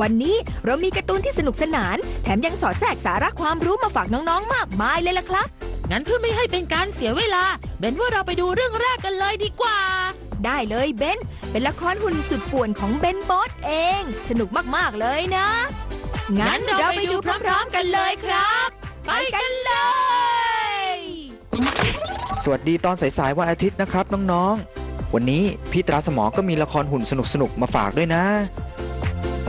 วันนี้เรามีการ์ตูนที่สนุกสนาน แถมยังสอดแทรกสาระความรู้มาฝากน้องๆ มากมายเลยล่ะครับ งั้นเพื่อไม่ให้เป็นการเสียเวลา เบนว่าเราไปดูเรื่องแรกกันเลยดีกว่า ได้เลยเบน เป็นละครหุ่นสุดป่วนของเบนบอสเอง สนุกมากๆเลยนะ งั้นเราไปดูพร้อม ๆ กันเลยครับ ไปกันเลย สวัสดีตอนสายๆวันอาทิตย์นะครับน้องๆ วันนี้พี่ตราสมอก็มีละครหุ่นสนุกๆ มาฝากด้วยนะ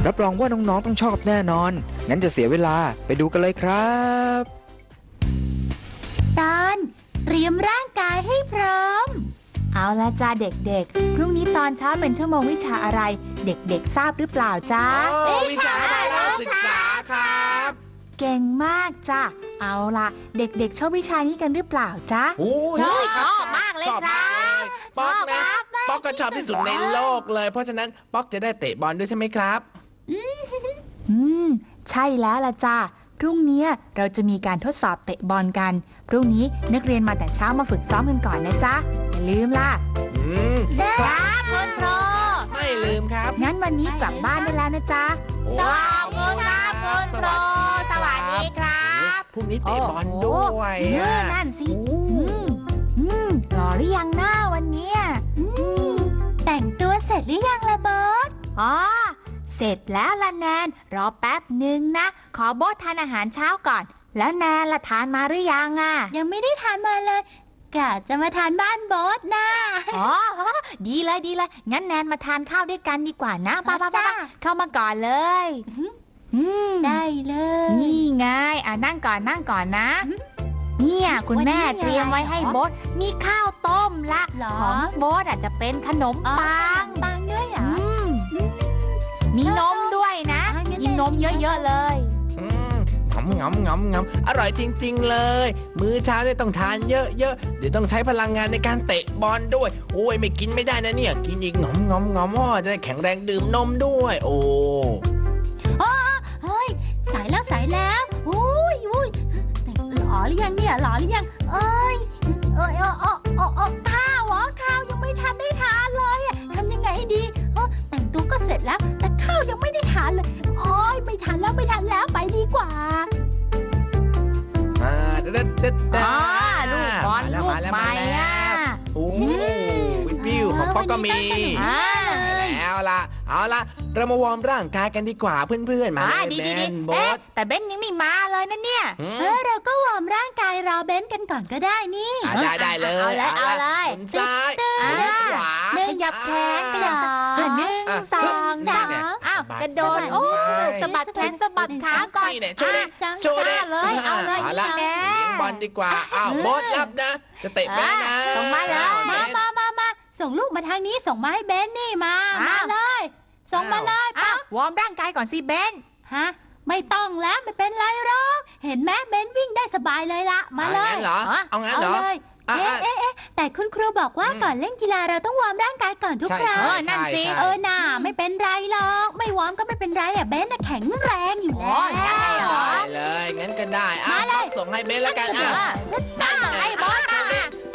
รับรองว่าน้องๆต้องชอบแน่นอน งั้นจะเสียเวลาไปดูกันเลยครับ ตอนเตรียมร่างกายให้พร้อม เอาละจ้าเด็กๆ พรุ่งนี้ตอนเช้าเป็นชั่วโมงวิชาอะไร เด็กๆ ทราบหรือเปล่าจ้าโอ้วิชาการศึกษาครับ เก่งมากจ้าเอาละเด็กๆ ชอบวิชานี้กันหรือเปล่าจ้าโอ้ชอบครัชอบมากเลยชอบครับมากเลยป๊อกชอบนะครับป๊อกก็ชอบที่สุดในโลกเลย เพราะฉะนั้นป๊อกจะได้เตะบอลด้วยใช่ไหมครับ อืม ใช่แล้วละจ้าพรุ่งนี้เราจะมีการทดสอบเตะบอลกัน พรุ่งนี้นักเรียนมาแต่เช้ามาฝึกซ้อมกันก่อนนะจ๊ะ อย่าลืมล่ะอืมครับคุณครูไม่ลืมครับ งั้นวันนี้กลับบ้านได้แล้วนะจ๊ะโอ้ขอบคุณครับคุณครูสวัสดีครับพรุ่งนี้เตะบอลด้วยเอออะนั่นสิอืมอืมหล่อหรือยังหน้าวันเนี้ยอืมแต่งตัวเสร็จหรือยังละเบิร์ตอ๋อ เสร็จแล้วละแนน รอแป๊บหนึ่งนะ ขอโบททานอาหารเช้าก่อน แล้วแนนละทานมาหรือยังอะ ยังไม่ได้ทานมาเลยกะจะมาทานบ้านโบอสนะ อ๋อ ดีเลยดีเลย งั้นแนนมาทานข้าวด้วยกันดีกว่านะป้าป้าจ้าป้า เข้ามาก่อนเลยอืมได้เลย นี่ไงอะนั่งก่อนนั่งก่อนนะ เนี่ยคุณแม่วันนี้มีเตรียมไว้อะไรให้เหรอ โบทมีข้าวต้มละเหรอของโบทอาจจะเป็นขนมอ๋อปัง ปังด้วยเหรออื มมีนมด้วยนะอะงั้นกินนมเยอะๆเลย อืมงำงำงำงำอร่อยจริง ๆ เลย มื้อเช้าเนี่ยต้องทานเยอะๆ เดี๋ยวต้องใช้พลังงานในการเตะบอลด้วย โอ้ยไม่กินไม่ได้นะเนี่ย กินอีกงำงำงำอ้อจะได้แข็งแรงดื่มนมด้วย โอ้ เฮ้ย สายแล้วสายแล้วอุ้ยอุ้ยแต่หล่อหรือยังเนี่ยหล่อหรือยังเอ้ยเอ้ยเอ้ยเอ้ยเอ้ยเอ้ยข้าวเหรอ เด็ดด็ดเด็ดอ๋อลูกบอลลูกมาแล้วใหม่มาแล้วอะโอ้วิปวิวของป๊อก็มีแล้วล่ะเอาล่ะ เรามาวอร์มร่างกายกันดีกว่าเพื่อนๆ มาเลยดีดีดีนบอสแต่เบนยังไม่มาเลยนะเนี่ยเออเราก็วอร์มร่างกายรอเบนกันก่อนก็ได้นี่ได้ได้เลย เอาเลยเอาเลยหมุนซ้ายอ่าหมุนขวาหนึ่ขงยับแขนขยับสองหนึ่งสองสามาวสะบัดกระโดดสะบัดโอ้ไปสะบัดแขนสะบัดขาก่อนนี่เนี่ยโชว์ดิอะโชว์ดิเอาเลยเอาเลยเอาละแน่เลี้ยงบอลดีกว่าอ้าวโบสรับนะ จะเตะไปแล้วนะอะส่งมาเลยอ้วมาเบนมามามาส่งลูกมาทางนี้ส่งมาให้เบนนี่มาอ้าวมาเลย ส่งมาเลยอ้าป๊อวกวอร์มร่างกายก่อนสิเบน ฮะ ไม่ต้องแล้วไม่เป็นไรหรอก เห็นไหมเบนวิ่งได้สบายเลยละมาเลยองั้นเหรอ เอางั้นเหรอ เลย อะเอ๊ะอะเอ๊ะเอ๊ะแต่คุณครูบอกว่าอืมก่อนเล่นกีฬาเราต้องวอร์มร่างกายก่อนทุกใช่ครั้งใช่เออนั่นสิ ใช่ เออน่าไม่เป็นไรหรอกไม่วอร์มก็ไม่เป็นไรอะเบนน่ะแข็งแรงอยู่อ๋แล้องั้นเลยเหรอวได้เลยงั้นก็ได้อ้าวมาเลย ส่งให้เบนแล้วกันเออ้าวออ้าวไอ้บอสมา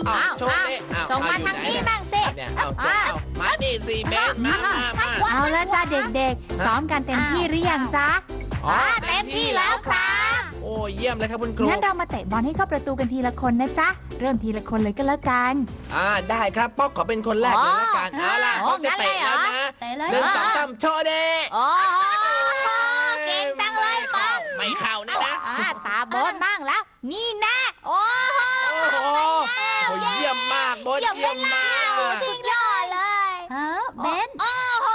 อ้าวอ้าวโชว์ดิอ้าวส่งมาเอทางอยู่นี้ไหบ้างสิเนี่ยเอาส่งเอามาดิสิเบนมามามาเอาละจ้าเด็กๆ ซ้อมกันเต็มที่หรือยังจ๊ะ อ๋อ เต็มที่แล้วครับ โอ้เยี่ยมเลยครับคุณครูงั้นเรามาเตะบอลให้เข้าประตูกันทีละคนนะจ๊ะ เริ่มทีละคนเลยก็แล้วกัน อ่าได้ครับป๊อกขอเป็นคนแรกเลยละกันอ๋อเอาล่ะอ๋อป๊อกจะเตะงั้นเลยเหรอแล้วนะแต่เลยหนึ่งสองสามโชว์เด้โอ้เก่งจังเลยป๊อกไม่เข้านะนะอ่าตาโบนบ้างแล้ว นี่แน่โอ้โหโอ้โหโอ้เยี่ยมมากโบอสเยี่ยมมาก สุดยอดเลย ฮะเบน โอ้โห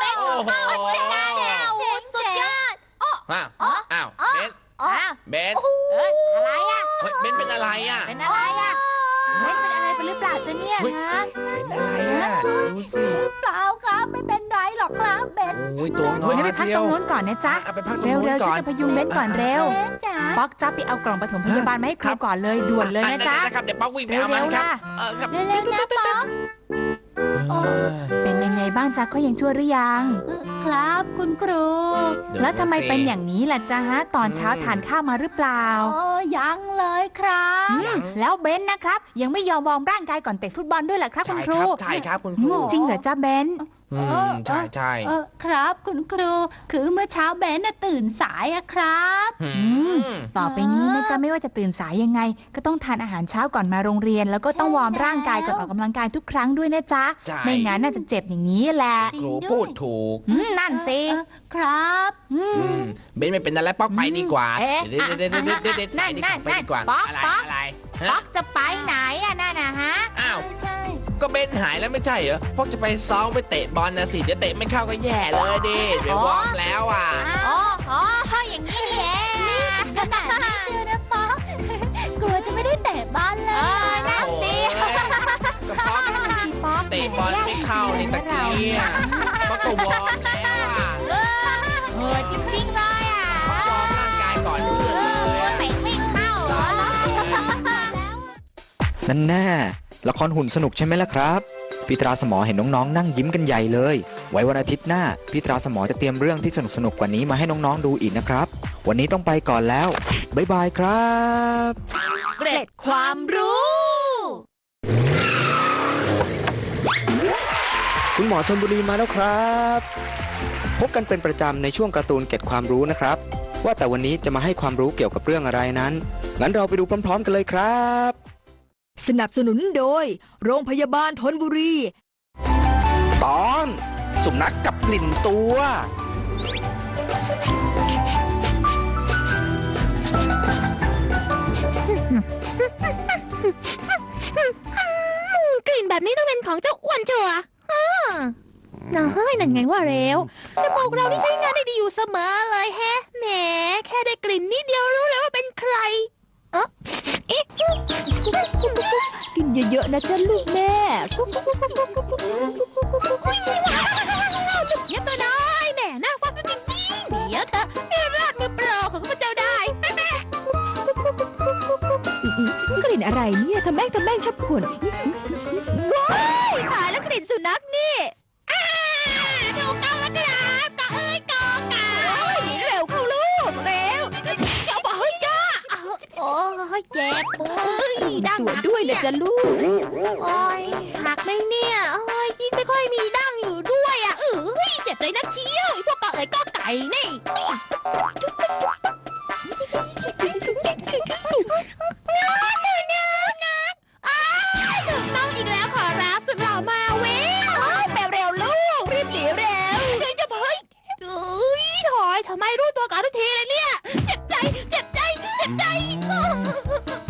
เป็น โอ้โห จัดการแล้ว เจ๋ง สุดยอด อ้าว อ๋อ อ้าวเบน อ้าว เบนเอ้ยอะไรอะ เฮ้ยเบนเป็นอะไรอะเป็นอะไรอะเฮ้ยเป็นอะไรไปหรือเปล่าจ๊ะเนี่ยเฮ้ยฮะเป็นอะไรอะดูสิเปล่าครับไม่เป็นไรหรอกครับเบนโอ้ยตัวงอเดี๋ยวไปพักเชียตรวงนู้นก่อนนะจ๊ะ เอาไปพักตรงนู้นเร็วๆก่ช่อวยน กันพยุงเบนก่อนเร็ว เบนจ๋าป๊อกจ๊ะไปเอากล่องปฐมพยาบาลมาให้ครูก่อนเลยด่วนเลยนะจ๊ะครับเดี๋ยวป๊อกวิ่งไปเร็เอามันวๆครับล่ะ เออครับ เร็วๆนะป๊อก บ้างจ๊ะก็ยังชั่วหรือยังเออครับคุณครูดี๋ยแล้วทำไมดูสิเป็นอย่างนี้ล่ะจ๊ะฮะตอนเช้าอืมทานข้าวมาหรือเปล่าโอ้ยังเลยครับอืมแล้วเบนนะครับ ยังไม่ยอมวอร์มร่างกายก่อนเตะฟุตบอลด้วยเหรอครับคุณใช่ครูรับใช่ครับคุณคอืรูมจริงเหรอจ๊ะเบน อืมใช่ใช่เออครับ คุณครู คือเมื่อเช้าเบนน่ะตื่นสายอะครับอืมมต่อไปนี้นะจ๊ะไม่ว่าจะตื่นสายยังไง ก็ต้องทานอาหารเช้าก่อนมาโรงเรียน แล้วก็ต้องวอร์มร่างกายก่อนออกกำลังกายทุกครั้งด้วยนะจ๊ะใช่ไม่งั้นน่าจะเจ็บอย่างนี้แหละจริคงรูด้วยพูดถูกอืมนั่นสิเออครับอือืมมเบนไม่เป็นอะไรป๊อกไปดีกว่าเอ๊ะเดี๋ยวเดี๋ยวเดี๋ยวเดี๋ยวเดี๋ยวเดี๋ยวนั่นไปดีกว่านั่นไปดีกว่าป๊อกอะไรป๊อกอะไร ป๊อฮะกจะไปไหนอะนั่นนะฮะอ้าว ใช่ก็เบนหายแล้วไม่ใช่เหรอป๊อกจะไปซ้อมไปเตะบอลนะสิเดี๋ยวเตะไม่เข้าก็แย่เลยดิเดี๋ยววอร์มแล้วอะ อ๋ออ๋ออย่างนี้นี่เองขนาดนี้เชียวนะป๊อก กลัวจะไม่ได้เตะบ้านเลเอยอนั่นสิโอ้ยก็ป๊อกสิป๊อกเตะบอลไม่เข้าในตะกี้อะป๊อกก็วอร์มแล้ว นั่นแน่ ละครหุ่นสนุกใช่ไหมล่ะครับ พี่ตราสมอเห็นน้องๆ นั่งยิ้มกันใหญ่เลย ไว้วันอาทิตย์หน้า พี่ตราสมอจะเตรียมเรื่องที่สนุกๆกว่านี้มาให้น้องๆ ดูอีกนะครับ วันนี้ต้องไปก่อนแล้ว บ๊ายบายครับ เกร็ดความรู้ คุณหมอชนบุรีมาแล้วครับ พบกันเป็นประจำในช่วงการ์ตูนเก็ดความรู้นะครับ ว่าแต่วันนี้จะมาให้ความรู้เกี่ยวกับเรื่องอะไรนั้น งั้นเราไปดูพร้อม ๆ กันเลยครับ สนับสนุนโดย โรงพยาบาลทนบุรี ตอนสุนัขกกับกลิ่นตัว กลิ่นแบบนี้ต้องเป็นของเจ้าอ้วนชัวร์อ้อน้อยนั่นไงว่าเร็วจมูกเรานี่ใช้งานได้ดีอยู่เสมอเลยแฮะแหมแค่ได้กลิ่นนิดเดียวรู้เลยว่าเป็นใครเออเอ๊ะ กินเยอะๆนะจ๊ะลูกแม่เดี๋ยวตัวน้อยแหมน่าฟังจริงๆเดี๋ยวเธอไม่รอดมือเปล่าของพระเจ้าได้กลิ่นอะไรเนี่ยทำแม่งทำแม่งชับขนว้ายตายแล้วกลิ่นสุนัขนี่ เจ็บปุ้ยดั้งตัวหักด้วยนะจ๊ะลูก โอ้ยหักไหมเนี่ยโอ้ยยิ่งไม่ค่อยมีดั้งอยู่ด้วยอะเออเจ็บเลยนะเชียวไอ้พวกกะเอ๋ยกอไก่นี่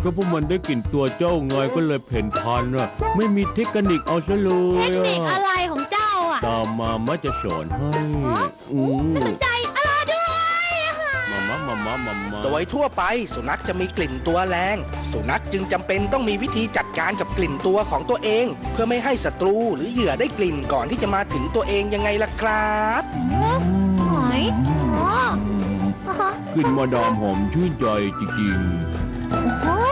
ก็พวกมันได้กลิ่นตัวเจ้าไงก็เลยเพ่นพันอะไม่มีเทคนิคเอาซะเลเทยคนิคอะอะไรของเจ้าอะตามมามาจะสอนให้อืมไม่สนใจอะไรด้วยมามามามามามาโดยทั่วไปสุนัขจะมีกลิ่นตัวแรง สุนัขจึงจำเป็นต้องมีวิธีจัดการกับกลิ่นตัวของตัวเอง เพื่อไม่ให้ศัตรูหรือเหยื่อได้กลิ่นก่อนที่จะมาถึงตัวเองยังไงล่ะครับ หอยอ๋ออ๋อกลิ่นมาดามหอมชื่นใจจริงๆอืม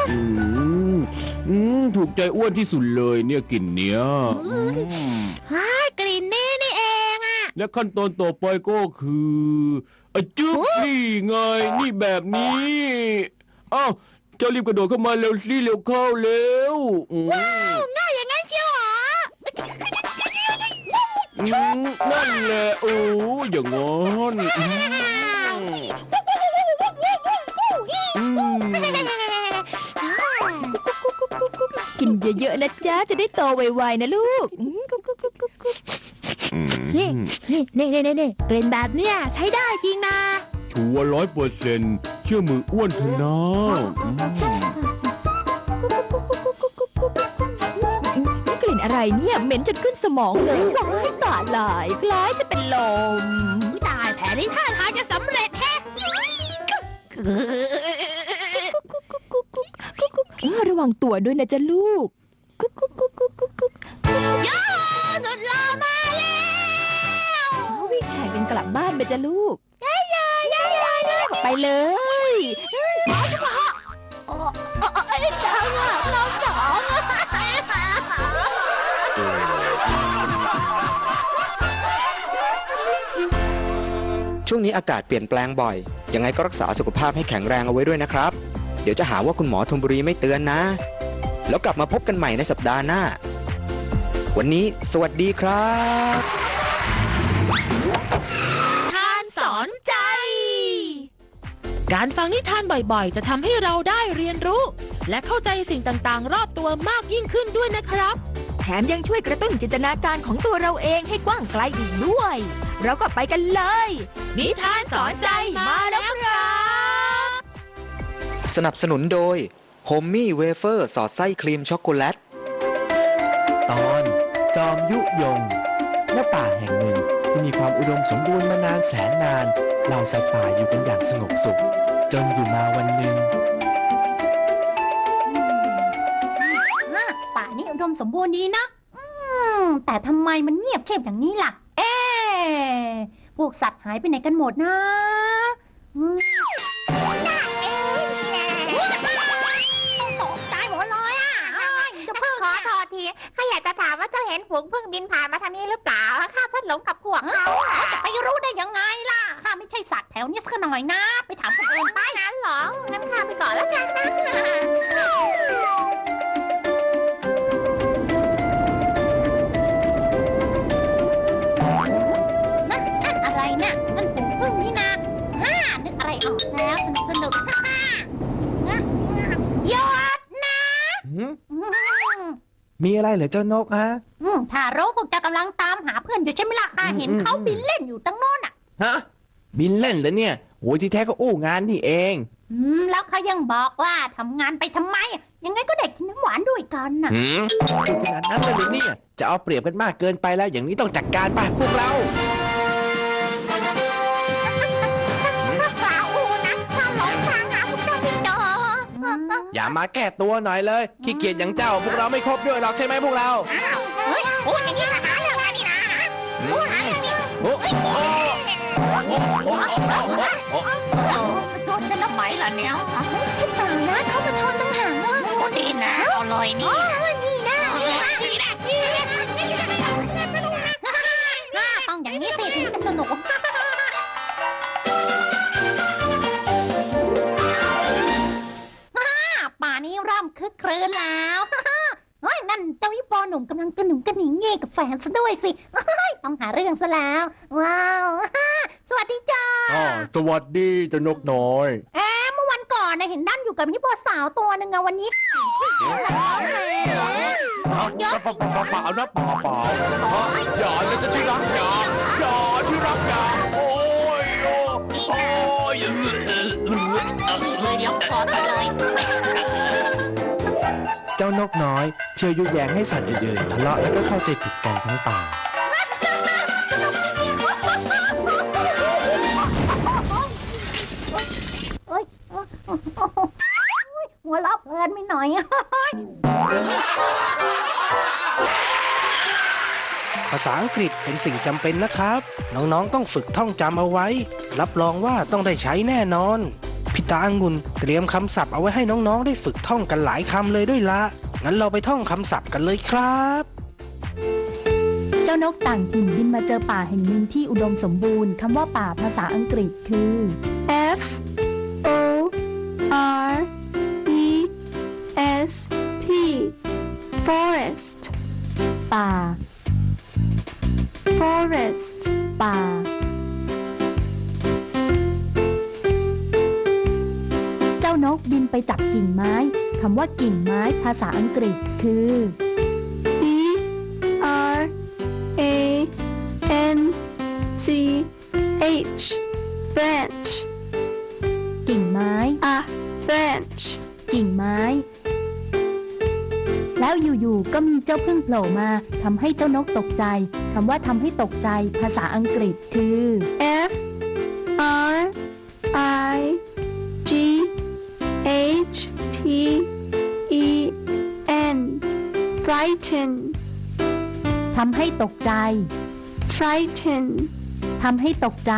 อืมถูกใจอ้วนที่สุดเลยเนี่ยกลิ่นเนี้ยอืมฮ่ากลิ่นนี่นี่เองอะและขั้นตอนต่อไปก็คืออะจึ๊บนี่ไงนี่แบบนี้อ้าวเจ้ารีบกระโดดเข้ามาเร็วสิเร็วเข้าเร็วอืมง่ายอย่างนั้นเชียวเหรออืมนั่นแหละโอ้อย่างงั้น กินเยอะๆนะจ๊ะจะได้โตไวๆนะลูกอืมกุ๊กกุ๊กกุ๊กกุ๊กกุ๊กนี่นี่นี่นี่นี่กลิ่นแบบเนี้ยใช้ได้จริงนะชัวร้อยเปอร์เซ็นต์เชื่อมืออ้วนเถอะนะอืมกลิ่นอะไรเนี่ยเหม็นจนขึ้นสมองเลยว้ายตาลายคล้ายจะเป็นลมอุ๊ยตายแผนนี้ท่าทางจะสำเร็จแฮะเออ ระวังตัวด้วยนะจ๊ะลูกกุ๊กกุ๊กกุ๊กกุ๊กกุ๊กกุ๊กโย่สุดหล่อมาแล้ววิ่งแข่งกันกลับบ้านไปจ้ะลูกย่าย่าย่าย่าย่าไปเลยน้องจ๋าไอ้ดาวน้องจ๋าช่วงนี้อากาศเปลี่ยนแปลงบ่อย ยังไงก็รักษาสุขภาพให้แข็งแรงเอาไว้ด้วยนะครับ เดี๋ยวจะหาว่าคุณหมอธนบุรีไม่เตือนนะ แล้วกลับมาพบกันใหม่ในสัปดาห์หน้า วันนี้สวัสดีครับทานสอนใจ การฟังนิทานบ่อยๆ จะทำให้เราได้เรียนรู้ และเข้าใจสิ่งต่างๆ รอบตัวมากยิ่งขึ้นด้วยนะครับ แถมยังช่วยกระตุ้นจินตนาการของตัวเราเองให้กว้างไกลอีกด้วย เราก็ไปกันเลย นิทานสอนใจมาแล้วครับ สนับสนุนโดย h o m มี่เวเฟอร์สอดไส้ครีมช็อกโกแลต ตอนจอมยุยงณป่าแห่งหนึ่งที่มีความอุดมสมบูรณ์มานานแสนนานเหล่าสัตว์ป่าอยู่กันอย่างสงบสุข จนอยู่มาวันหนึ่งอะป่านี้อุดมสมบูรณ์ดีนะ อืม แต่ทำไมมันเงียบเชียบอย่างนี้ล่ะ เอ๊ะพวกสัตว์หายไปไหนกันหมดนะอืม เจ้าเห็นฝูงพึ่งบินผ่านมาทางนี้หรือเปล่าข้าเพิ่งหลงกับพวกเขาอะจะไปรู้ได้ยังไงล่ะข้าไม่ใช่สัตว์แถวนี้สักหน่อยนะ ไปถามคนอื่นไปงั้นเหรองั้นข้าไปก่อนแล้วกันนะนั่นนั่นอะไรน่ะนั่นฝูงพึ่งนี่นะฮ่านึกอะไรออกแล้วสนุกสนุกฮ่าฮ่านะหยอดนะหืมอืมมีอะไรเหรอเจ้านกฮะอืม ถ้ารู้พวกเจ้ากำลังตามหาเพื่อนอยู่ใช่ไหมล่ะข้าเห็นอืมเขาบินเล่นอยู่ตั้งโน้นอะ ฮะ บินเล่นเหรอเนี่ยโอ้ยที่แท้ก็อู้งานนี่เอง อืม แล้วเขายังบอกว่าทำงานไปทำไม ยังไงก็ได้กินน้ำหวานด้วยกันน่ะ หืมพูดขนาดนั้นเลยเหรือเนี่ย จะเอาเปรียบกันมากเกินไปแล้ว อย่างนี้ต้องจัดการไปพวกเราข้าเปล่าอูนะข้าหลงทางหาพวกเจ้าไม่เจออย่ามาแก้ตัวหน่อยเลย ขี้เกียจอย่างเจ้า พวกเราไม่ครบด้วยหรอกใช่ไหมพวกเราเฮ้ย พูดอย่างนี้ก็หาเรื่องกันนี่นะพูดหาเรื่องนี้โอ้โอ้โอ้โอ้โอ้ชนกันทำไมล่ะเนี่ยชิบหายนะเขามาชนตั้งหากว่าพูดดีนะเอาเลยนี่นี่นะนี่นะ นซะด้วยสิเฮ้ยต้องหาเรื่องซะแล้ว ว้าว สวัสดีจ้าอ๋อสวัสดีเจ้านกน้อยเอ๊ะเมื่อวันก่อนนะเห็นด้านอยู่กับยิปโปสาวตัวหนึงอะวันนี้เอาเปล่าเปล่าเปล่าเปล่านะเปล่าเปล่าอย่าเลยจะที่รักอย่าอย่าที่รักอย่าโอ้านกน้อย เที่ยวยุแยงให้สัตว์อื่นๆทะเลาะแล้วก็เข้าใจผิดกันทั้งป่าเอ้ยโอ้ยหัวเราะเพลินไม่หน่อย ภาษาอังกฤษเป็นสิ่งจำเป็นนะครับ น้องๆต้องฝึกท่องจำเอาไว้ รับรองว่าต้องได้ใช้แน่นอน พี่ตาองุ่นเตรียมคำศัพท์เอาไว้ให้น้องๆ ได้ฝึกท่องกันหลายคำเลยด้วยละ งั้นเราไปท่องคำศัพท์กันเลยครับ เจ้านกต่างถิ่นบินมาเจอป่าแห่งหนึ่งที่อุดมสมบูรณ์คำว่าป่าภาษาอังกฤษคือ F O R E S T forest ป่า forest ป่า นกบินไปจับกิ่งไม้ คำว่ากิ่งไม้ภาษาอังกฤษคือ B R A N C H branch กิ่งไม้ a branch กิ่งไม้ แล้วอยู่ๆก็มีเจ้าพึ่งโผล่มาทำให้เจ้านกตกใจคำว่าทำให้ตกใจภาษาอังกฤษคือ frighten ทำให้ตกใจ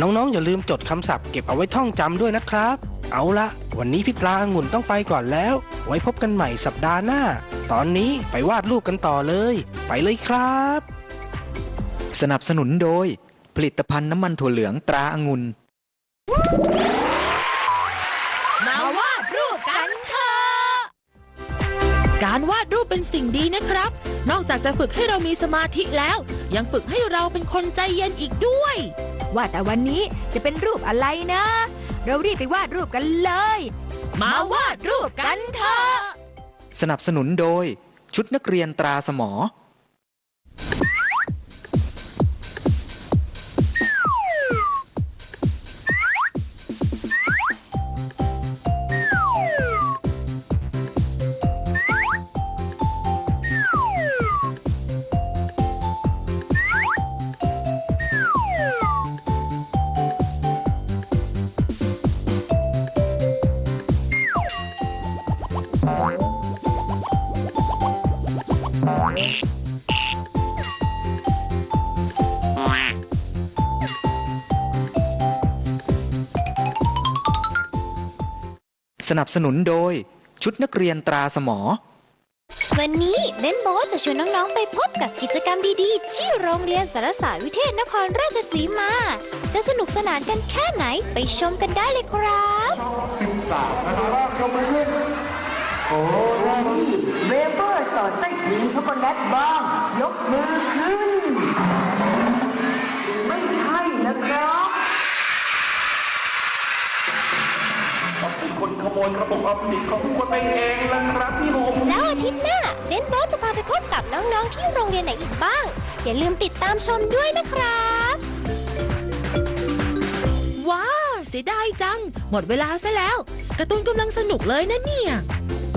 น้องๆ อย่าลืมจดคำศัพท์เก็บเอาไว้ท่องจำด้วยนะครับ เอาละ วันนี้พี่ตราองุ่นต้องไปก่อนแล้ว ไว้พบกันใหม่สัปดาห์หน้า ตอนนี้ไปวาดรูปกันต่อเลย ไปเลยครับ สนับสนุนโดยแผลิตภัณฑ์น้ำมันถั่วเหลืองตราองุ่น การวาดรูปเป็นสิ่งดีนะครับ นอกจากจะฝึกให้เรามีสมาธิแล้ว ยังฝึกให้เราเป็นคนใจเย็นอีกด้วย ว่าแต่วันนี้จะเป็นรูปอะไรนะ เรารีบไปวาดรูปกันเลย มาวาดรูปกันเถอะ สนับสนุนโดยชุดนักเรียนตราสมอ สนับสนุนโดยชุดนักเรียนตราสมอ วันนี้เบนโบจะชวนน้องๆไปพบกับกิจกรรมดีๆ ที่โรงเรียนสารศาสตร์วิเทศนครราชสีมา จะสนุกสนานกันแค่ไหนไปชมกันได้เลยครับ โอ้แล้วนี่เวเฟอร์สอดไส้ครีมช็อกโกแลตบ้าง ยกมือขึ้น ไม่ใช่นะครับเป็นคนขโมยระบบออมสินของทุกคนไปเองละครับพี่ผมแล้วอาทิตย์หน้าเบนโบทจะพาไปพบกับน้องๆที่โรงเรียนไหนอีกบ้าง อย่าลืมติดตามชมด้วยนะครับ ว้าวเสียดายจัง หมดเวลาซะแล้วการ์ตูนกำลังสนุกเลยนะเนี่ย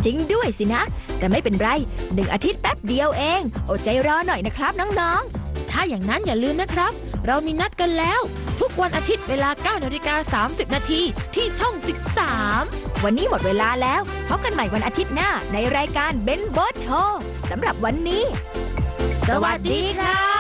จริงด้วยสินะ แต่ไม่เป็นไรหนึ่งอาทิตย์แป๊บเดียวเอง อดใจรอหน่อยนะครับน้องๆ ถ้าอย่างนั้นอย่าลืมนะครับ เรามีนัดกันแล้ว ทุกวันอาทิตย์เวลา9นาฬิกา30 นาทีที่ช่อง 13 วันนี้หมดเวลาแล้วพบกันใหม่วันอาทิตย์หน้าในรายการเบนโบโชสำหรับวันนี้ สวัสดีครับ